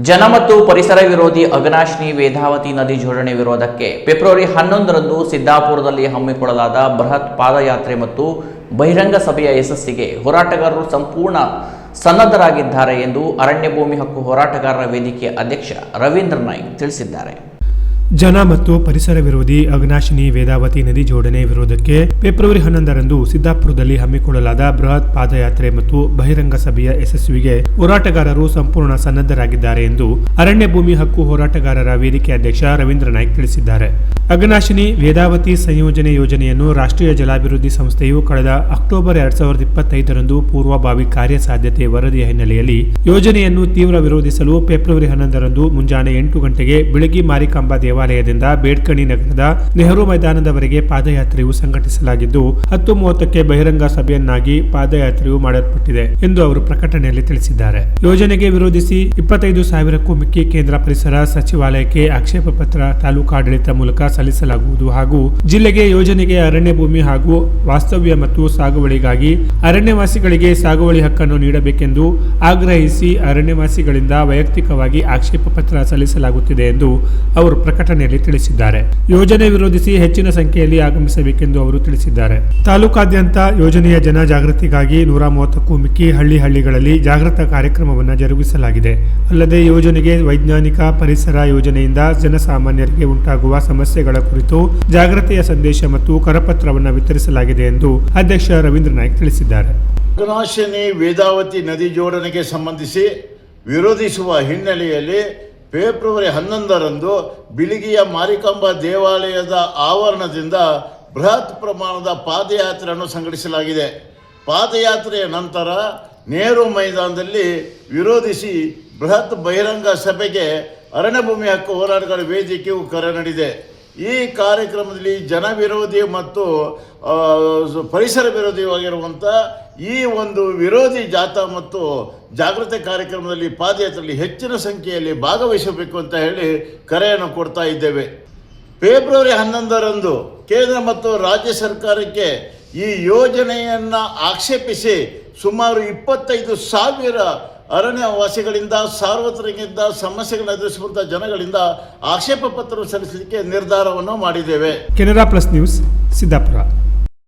ಜನ ಮತ್ತು ಪರಿಸರ ವಿರೋಧಿ ಅವಿನಾಶಿನಿ ವೇದಾವತಿ ನದಿ ಜೋಡಣೆ ವಿರೋಧಕ್ಕೆ ಫೆಬ್ರವರಿ ಹನ್ನೊಂದರಂದು ಸಿದ್ದಾಪುರದಲ್ಲಿ ಹಮ್ಮಿಕೊಳ್ಳಲಾದ ಬೃಹತ್ ಪಾದಯಾತ್ರೆ ಮತ್ತು ಬಹಿರಂಗ ಸಭೆಯ ಯಶಸ್ಸಿಗೆ ಹೋರಾಟಗಾರರು ಸಂಪೂರ್ಣ ಸನ್ನದ್ಧರಾಗಿದ್ದಾರೆ ಎಂದು ಅರಣ್ಯ ಭೂಮಿ ಹಕ್ಕು ಹೋರಾಟಗಾರರ ವೇದಿಕೆ ಅಧ್ಯಕ್ಷ ರವೀಂದ್ರ ನಾಯ್ಕ್ ತಿಳಿಸಿದ್ದಾರೆ. ಜನ ಮತ್ತು ಪರಿಸರ ವಿರೋಧಿ ಅಗ್ನಾಶಿನಿ ವೇದಾವತಿ ನದಿ ಜೋಡಣೆ ವಿರೋಧಕ್ಕೆ ಫೆಬ್ರವರಿ ಹನ್ನೊಂದರಂದು ಸಿದ್ದಾಪುರದಲ್ಲಿ ಹಮ್ಮಿಕೊಳ್ಳಲಾದ ಬೃಹತ್ ಪಾದಯಾತ್ರೆ ಮತ್ತು ಬಹಿರಂಗ ಸಭೆಯ ಯಶಸ್ವಿಗೆ ಹೋರಾಟಗಾರರು ಸಂಪೂರ್ಣ ಸನ್ನದ್ಧರಾಗಿದ್ದಾರೆ ಎಂದು ಅರಣ್ಯ ಭೂಮಿ ಹಕ್ಕು ಹೋರಾಟಗಾರರ ವೇದಿಕೆ ಅಧ್ಯಕ್ಷ ರವೀಂದ್ರ ನಾಯ್ಕ ತಿಳಿಸಿದ್ದಾರೆ. ಅಗ್ನಾಶಿನಿ ವೇದಾವತಿ ಸಂಯೋಜನೆ ಯೋಜನೆಯನ್ನು ರಾಷ್ಟ್ರೀಯ ಜಲಾಭಿವೃದ್ಧಿ ಸಂಸ್ಥೆಯು ಕಳೆದ ಅಕ್ಟೋಬರ್ ಎರಡ್ ಸಾವಿರದ ಇಪ್ಪತ್ತೈದರಂದು ಪೂರ್ವಭಾವಿ ಕಾರ್ಯಸಾಧ್ಯತೆ ವರದಿಯ ಹಿನ್ನೆಲೆಯಲ್ಲಿ ಯೋಜನೆಯನ್ನು ತೀವ್ರ ವಿರೋಧಿಸಲು ಫೆಬ್ರವರಿ ಹನ್ನೊಂದರಂದು ಮುಂಜಾನೆ ಎಂಟು ಗಂಟೆಗೆ ಬಿಳಗಿ ಮಾರಿಕಾಂಬಾ ದೇವಾಲಯದಿಂದ ಬೇಡ್ಕಣಿ ನಗರದ ನೆಹರು ಮೈದಾನದವರೆಗೆ ಪಾದಯಾತ್ರೆಯು ಸಂಘಟಿಸಲಾಗಿದ್ದು, ಹತ್ತು ಮೂವತ್ತಕ್ಕೆ ಬಹಿರಂಗ ಸಭೆಯನ್ನಾಗಿ ಪಾದಯಾತ್ರೆಯು ಮಾಡಲ್ಪಟ್ಟಿದೆ ಎಂದು ಅವರು ಪ್ರಕಟಣೆಯಲ್ಲಿ ತಿಳಿಸಿದ್ದಾರೆ. ಯೋಜನೆಗೆ ವಿರೋಧಿಸಿ ಇಪ್ಪತ್ತೈದು ಸಾವಿರಕ್ಕೂ ಮಿಕ್ಕಿ ಕೇಂದ್ರ ಪರಿಸರ ಸಚಿವಾಲಯಕ್ಕೆ ಆಕ್ಷೇಪ ಪತ್ರ ತಾಲೂಕಾಡಳಿತ ಮೂಲಕ ಸಲ್ಲಿಸಲಾಗುವುದು ಹಾಗೂ ಜಿಲ್ಲೆಗೆ ಯೋಜನೆಗೆ ಅರಣ್ಯ ಭೂಮಿ ಹಾಗೂ ವಾಸ್ತವ್ಯ ಮತ್ತು ಸಾಗುವಳಿಗಾಗಿ ಅರಣ್ಯವಾಸಿಗಳಿಗೆ ಸಾಗುವಳಿ ಹಕ್ಕನ್ನು ನೀಡಬೇಕೆಂದು ಆಗ್ರಹಿಸಿ ಅರಣ್ಯವಾಸಿಗಳಿಂದ ವೈಯಕ್ತಿಕವಾಗಿ ಆಕ್ಷೇಪ ಪತ್ರ ಸಲ್ಲಿಸಲಾಗುತ್ತಿದೆ ಎಂದು ಅವರು ಪ್ರಕಟಣೆಯಲ್ಲಿ ತಿಳಿಸಿದ್ದಾರೆ. ಯೋಜನೆ ವಿರೋಧಿಸಿ ಹೆಚ್ಚಿನ ಸಂಖ್ಯೆಯಲ್ಲಿ ಆಗಮಿಸಬೇಕೆಂದು ಅವರು ತಿಳಿಸಿದ್ದಾರೆ. ತಾಲೂಕಾದ್ಯಂತ ಯೋಜನೆಯ ಜನ ಜಾಗೃತಿಗಾಗಿ ನೂರ ಮೂವತ್ತಕ್ಕೂ ಮಿಕ್ಕಿ ಹಳ್ಳಿ ಹಳ್ಳಿಗಳಲ್ಲಿ ಜಾಗೃತ ಕಾರ್ಯಕ್ರಮವನ್ನು ಜರುಗಿಸಲಾಗಿದೆ. ಅಲ್ಲದೆ ಯೋಜನೆಗೆ ವೈಜ್ಞಾನಿಕ ಪರಿಸರ ಯೋಜನೆಯಿಂದ ಜನಸಾಮಾನ್ಯರಿಗೆ ಉಂಟಾಗುವ ಸಮಸ್ಯೆಗಳ ಕುರಿತು ಜಾಗೃತಿಯ ಸಂದೇಶ ಮತ್ತು ಕರಪತ್ರವನ್ನು ವಿತರಿಸಲಾಗಿದೆ ಎಂದು ಅಧ್ಯಕ್ಷ ರವೀಂದ್ರ ನಾಯ್ಕ ತಿಳಿಸಿದ್ದಾರೆ. ವೇದಾವತಿ ನದಿ ಜೋಡಣೆಗೆ ಸಂಬಂಧಿಸಿ ವಿರೋಧಿಸುವ ಹಿನ್ನೆಲೆಯಲ್ಲಿ ಫೆಬ್ರವರಿ ಹನ್ನೊಂದರಂದು ಬಿಳಿಗಿಯ ಮಾರಿಕಾಂಬಾ ದೇವಾಲಯದ ಆವರಣದಿಂದ ಬೃಹತ್ ಪ್ರಮಾಣದ ಪಾದಯಾತ್ರೆಯನ್ನು ಸಂಘಟಿಸಲಾಗಿದೆ. ಪಾದಯಾತ್ರೆಯ ನಂತರ ನೆಹರು ಮೈದಾನದಲ್ಲಿ ವಿರೋಧಿಸಿ ಬೃಹತ್ ಬಹಿರಂಗ ಸಭೆಗೆ ಅರಣ್ಯ ಭೂಮಿ ಹಕ್ಕು ಹೋರಾಟಗಾರ ವೇದಿಕೆಯು ಕರೆ ನೀಡಿದೆ. ಈ ಕಾರ್ಯಕ್ರಮದಲ್ಲಿ ಜನ ವಿರೋಧಿ ಮತ್ತು ಪರಿಸರ ವಿರೋಧಿಯಾಗಿರುವಂಥ ಈ ಒಂದು ವಿರೋಧಿ ಜಾಥಾ ಮತ್ತು ಜಾಗೃತಿ ಕಾರ್ಯಕ್ರಮದಲ್ಲಿ ಪಾದಯಾತ್ರೆಯಲ್ಲಿ ಹೆಚ್ಚಿನ ಸಂಖ್ಯೆಯಲ್ಲಿ ಭಾಗವಹಿಸಬೇಕು ಅಂತ ಹೇಳಿ ಕರೆಯನ್ನು ಕೊಡ್ತಾ ಇದ್ದೇವೆ. ಫೆಬ್ರವರಿ ಹನ್ನೊಂದರಂದು ಕೇಂದ್ರ ಮತ್ತು ರಾಜ್ಯ ಸರ್ಕಾರಕ್ಕೆ ಈ ಯೋಜನೆಯನ್ನು ಆಕ್ಷೇಪಿಸಿ ಸುಮಾರು ಇಪ್ಪತ್ತೈದು ಸಾವಿರ ಅರಣ್ಯವಾಸಿಗಳಿಂದ ಸಾರ್ವಜನಿಕರಿಂದ ಸಮಸ್ಯೆಗಳನ್ನು ಎದುರಿಸುವಂಥ ಜನಗಳಿಂದ ಆಕ್ಷೇಪ ಪತ್ರ ಸಲ್ಲಿಸಲಿಕ್ಕೆ ನಿರ್ಧಾರವನ್ನು ಮಾಡಿದ್ದೇವೆ. Canara plus news Siddapur.